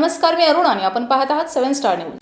नमस्कार मी अरुण आणि आपण पाहत आहात सेव्हन स्टार न्यूज.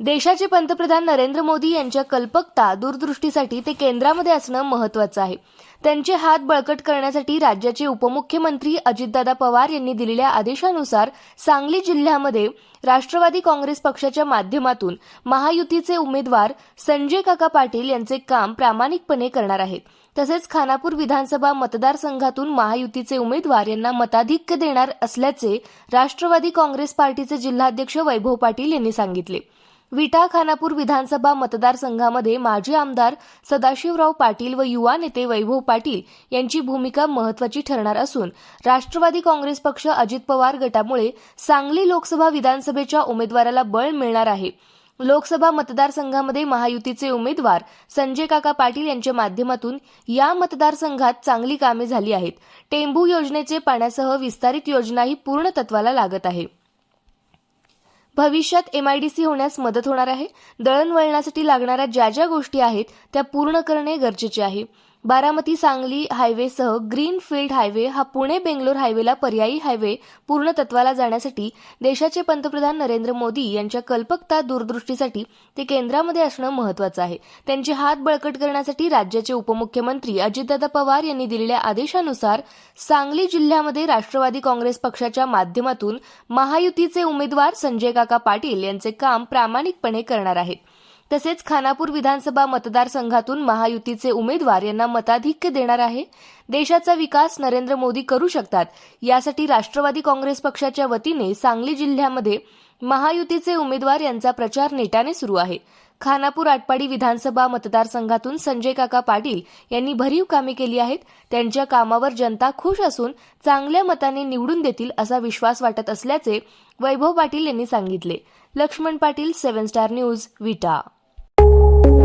देशाचे पंतप्रधान नरेंद्र मोदी यांच्या कल्पकता दूरदृष्टीसाठी ते केंद्रामध्ये असणं महत्वाचं आहे. त्यांचे हात बळकट करण्यासाठी राज्याचे उपमुख्यमंत्री अजितदादा पवार यांनी दिलेल्या आदेशानुसार सांगली जिल्ह्यामध्ये राष्ट्रवादी काँग्रेस पक्षाच्या माध्यमातून महायुतीचे उमेदवार संजय काका पाटील यांचे काम प्रामाणिकपणे करणार आहेत. तसेच खानापूर विधानसभा मतदारसंघातून महायुतीचे उमेदवार यांना मताधिक्य देणार असल्याचे राष्ट्रवादी काँग्रेस पार्टीचे जिल्हाध्यक्ष वैभव पाटील यांनी सांगितले. विटा खानापूर विधानसभा मतदारसंघामध्ये माजी आमदार सदाशिवराव पाटील व युवा नेते वैभव पाटील यांची भूमिका महत्वाची ठरणार असून राष्ट्रवादी काँग्रेस पक्ष अजित पवार गटामुळे सांगली लोकसभा विधानसभेच्या उमेदवाराला बळ मिळणार आहे. लोकसभा मतदारसंघामध्ये महायुतीचे उमेदवार संजय काका पाटील यांच्या माध्यमातून या मतदारसंघात चांगली कामे झाली आहेत. टेंभू योजनेचे पाण्यासह विस्तारित योजनाही पूर्ण तत्वाला लागत आहे. भविष्यात एमआयडीसी होण्यास मदत होणार आहे. दळणवळणासाठी लागणाऱ्या ज्या ज्या गोष्टी आहेत त्या पूर्ण करणे गरजेचे आहे. बारामती सांगली हायवेसह ग्रीन फील्ड हायवे हा पुणे बेंगलोर हायवेला पर्यायी हायवे पूर्णतत्वाला जाण्यासाठी देशाचे पंतप्रधान नरेंद्र मोदी यांच्या कल्पकता दूरदृष्टीसाठी ते केंद्रामध्ये असणं महत्वाचं आहे. त्यांचे हात बळकट करण्यासाठी राज्याचे उपमुख्यमंत्री अजितदादा पवार यांनी दिलेल्या आदेशानुसार सांगली जिल्ह्यामध्ये राष्ट्रवादी काँग्रेस पक्षाच्या माध्यमातून महायुतीचे उमेदवार संजय काका पाटील यांचे काम प्रामाणिकपणे करणार आहेत. तसेच खानापूर विधानसभा मतदारसंघातून महायुतीचे उमेदवार यांना मताधिक्य देणार आहे. देशाचा विकास नरेंद्र मोदी करू शकतात. यासाठी राष्ट्रवादी काँग्रेस पक्षाच्या वतीने सांगली जिल्ह्यामध्ये महायुतीचे उमेदवार यांचा प्रचार नेटाने सुरू आहे. खानापूर आटपाडी विधानसभा मतदारसंघातून संजय काका पाटील यांनी भरीव कामे केली आहेत. त्यांच्या कामावर जनता खुश असून चांगल्या मताने निवडून देतील असा विश्वास वाटत असल्याचे वैभव पाटील यांनी सांगितले. Laxman Patil seven star news Vita. Thank you.